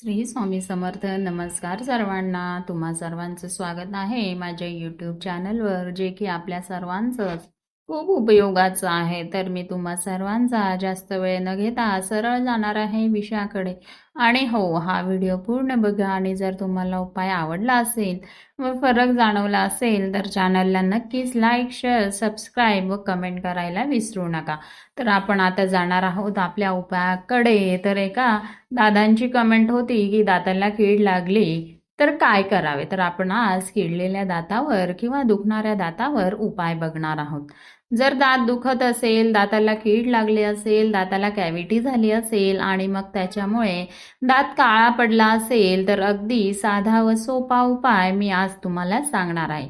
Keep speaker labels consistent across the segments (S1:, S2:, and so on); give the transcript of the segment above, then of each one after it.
S1: श्री स्वामी समर्थ. नमस्कार सर्वांना. तुम्हा सर्वांचं स्वागत आहे माझ्या यूट्यूब चॅनलवर जे की आपल्या सर्वांचंच. खूप उपयोगाचं आहे. तर मी तुम्हा सर्वांचा जास्त वेळ न घेता सरळ जाणार आहे विषयाकडे आणि हो हा व्हिडिओ पूर्ण बघा आणि जर तुम्हाला उपाय आवडला असेल व फरक जाणवला असेल तर चॅनलला नक्कीच लाईक शेअर सबस्क्राईब व कमेंट करायला विसरू नका. तर आपण आता जाणार आहोत आपल्या उपायाकडे. तर एका दादांची कमेंट होती की दाताला कीड लागली. तर काय करावे? तर आपण आज किडलेल्या दातावर किंवा दुखणाऱ्या दातावर उपाय बघणार आहोत. जर दात दुखत असेल दाताला कीड लागली असेल दाताला कॅव्हिटी झाली असेल आणि मग त्याच्यामुळे दात काळा पडला असेल तर अगदी साधा व सोपा उपाय मी आज तुम्हाला सांगणार आहे.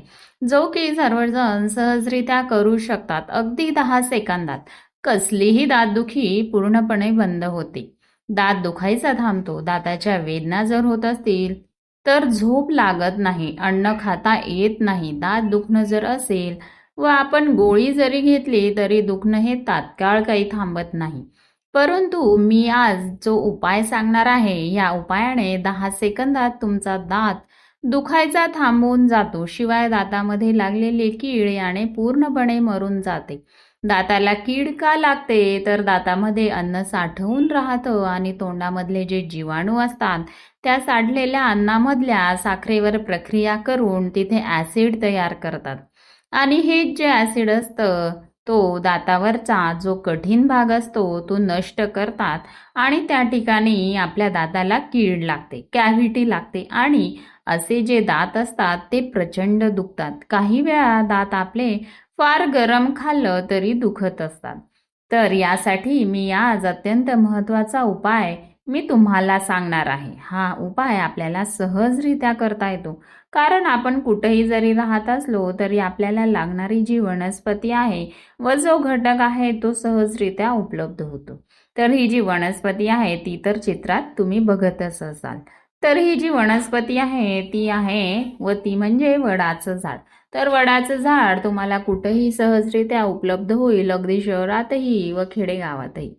S1: जो की सर्वजण सहजरित्या करू शकतात अगदी दहा सेकंदात. कसलीही दातदुखी पूर्णपणे बंद होते. दात दुखायचा थांबतो. दाताच्या वेदना जर होत असतील तर झोप लागत नाही अन्न खाता येत नाही दात दुखणं जर असेल व आपण गोळी जरी घेतली तरी दुखणं हे तात्काळ काही थांबत नाही. परंतु मी आज जो उपाय सांगणार आहे या उपायाने दहा सेकंदात तुमचा दात दुखायचा थांबून जातो. शिवाय दातामध्ये लागलेली कीड याने पूर्णपणे मरून जाते. दाताला कीड का लागते? तर दातामध्ये अन्न साठवून राहतं आणि तोंडामधले जे जीवाणू असतात त्या साठलेल्या अन्नामधल्या साखरेवर प्रक्रिया करून तिथे ॲसिड तयार करतात. आणि हे जे ॲसिड असतं तो दातावरचा जो कठीण भाग असतो तो नष्ट करतात आणि त्या ठिकाणी आपल्या दाताला कीड लागते कॅव्हिटी लागते आणि असे जे दात असतात ते प्रचंड दुखतात. काही वेळा दात आपले फार गरम खाल्लं तरी दुखत असतात. तर यासाठी मी आज अत्यंत महत्त्वाचा उपाय मी तुम्हाला सांगणार आहे. हा उपाय आपल्याला सहजरित्या करता येतो. कारण आपण कुठेही जरी राहत असलो तरी आपल्याला लागणारी जी वनस्पती आहे व जो घटक आहे तो सहजरित्या उपलब्ध होतो. तर ही जी वनस्पती आहे ती तर चित्रात तुम्ही बघतच असाल. तर ही जी वनस्पती आहे ती आहे व ती म्हणजे वडाचं झाड. तर वडाचं झाड तुम्हाला कुठंही सहजरित्या उपलब्ध होईल अगदी शहरातही व खेडेगावातही.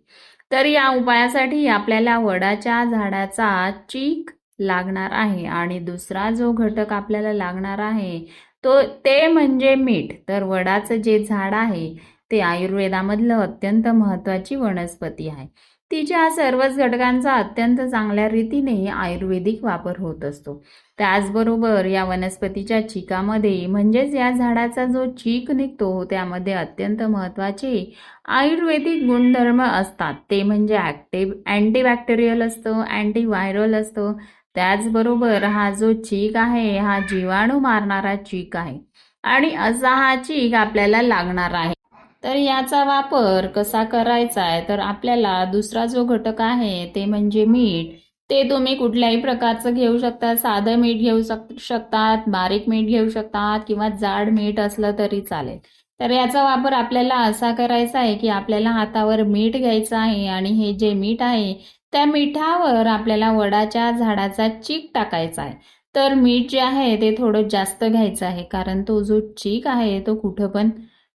S1: तर या उपायासाठी आपल्याला वडाच्या झाडाचा चीक लागणार आहे आणि दुसरा जो घटक आपल्याला लागणार आहे तो ते म्हणजे मीठ. तर वडाचं जे झाड आहे ते आयुर्वेदामधलं अत्यंत महत्त्वाची वनस्पती आहे. तिच्या सर्वच घटकांचा अत्यंत चांगल्या रीतीने आयुर्वेदिक वापर होत असतो. त्याचबरोबर या वनस्पतीच्या चिकामध्ये म्हणजेच या झाडाचा जो चीक निघतो त्यामध्ये अत्यंत महत्त्वाचे आयुर्वेदिक गुणधर्म असतात. ते म्हणजे ॲक्टिव्ह अँटीबॅक्टेरियल असतं अँटीव्हायरल असतं. त्याचबरोबर हा जो चीक आहे हा जीवाणू मारणारा चीक आहे. आणि असा हा चीक आपल्याला लागणार आहे. तर याचा वापर कसा करायचा आहे? तर आपल्याला दुसरा जो घटक आहे ते म्हणजे मीठ. ते तुम्ही कुठल्याही प्रकारचं घेऊ शकता. साधं मीठ घेऊ शक शकतात बारीक मीठ घेऊ शकतात किंवा जाड मीठ असलं तरी चालेल. तर याचा वापर आपल्याला असा करायचा आहे की आपल्याला हातावर मीठ घ्यायचं आहे आणि हे जे मीठ आहे त्या मिठावर आपल्याला वडाच्या झाडाचा चीक टाकायचा आहे. तर मीठ जे आहे ते थोडं जास्त घ्यायचं आहे. कारण तो जो चीक आहे तो कुठं पण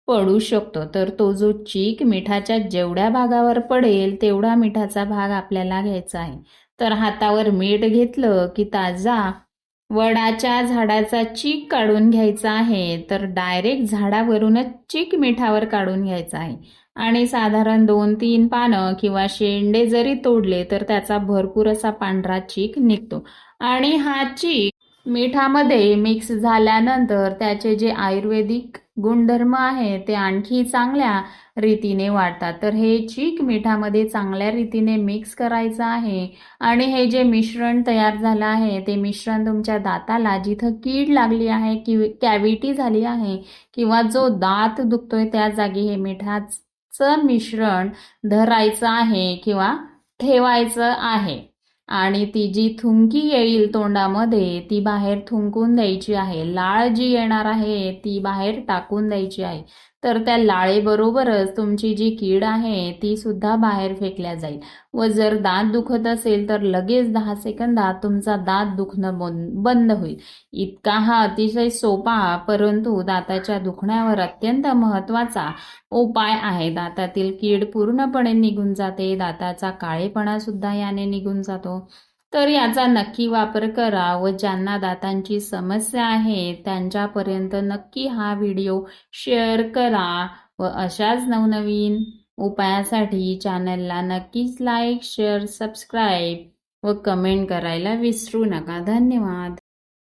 S1: पडू शकतो. तर तो जो चीक मिठाच्या जेवढ्या भागावर पडेल तेवढा मिठाचा भाग आपल्याला घ्यायचा आहे. तर हातावर मीठ घेतलं की ताजा वडाच्या झाडाचा चीक काढून घ्यायचा आहे तर डायरेक्ट झाडावरूनच चीक मिठावर काढून घ्यायचा आहे. आणि साधारण दोन तीन पानं किंवा शेंडे जरी तोडले तर त्याचा भरपूर असा पांढरा चीक निघतो. आणि हा चीक मिठामध्ये मिक्स झाल्यानंतर त्याचे जे आयुर्वेदिक गुणधर्म आहे ते आणखी चांगल्या रीतीने वाढतात. तर हे चीक मिठामध्ये चांगल्या रीतीने मिक्स करायचं आहे. आणि हे जे मिश्रण तयार झालं आहे ते मिश्रण तुमच्या दाताला जिथं कीड लागली आहे कि कॅव्हिटी झाली आहे किंवा जो दात दुखतोय त्या जागी हे मिठाचं मिश्रण धरायचं आहे किंवा ठेवायचं आहे. आणि ती जी थुंकी येईल तोंडामध्ये ती बाहेर थुंकून द्यायची आहे. लाळ जी येणार आहे ती बाहेर टाकून द्यायची आहे. तर त्या लाळेबरोबरच तुमची जी कीड आहे ती सुद्धा बाहेर फेकल्या जाईल. व जर दात दुखत असेल तर लगेच दहा सेकंदात तुमचा दात दुखणं बंद होईल. इतका हा अतिशय सोपा परंतु दाताच्या दुखण्यावर अत्यंत महत्त्वाचा उपाय आहे. दातातील कीड पूर्णपणे निघून जाते दाताचा काळेपणा सुद्धा याने निघून जातो. तर याचा नक्की वापर करा व ज्यांना दातांची समस्या आहे त्यांच्यापर्यंत नक्की हा व्हिडिओ शेअर करा व अशाच नवनवीन उपायासाठी चॅनलला नक्कीच लाईक शेअर सबस्क्राईब व कमेंट करायला विसरू नका. धन्यवाद.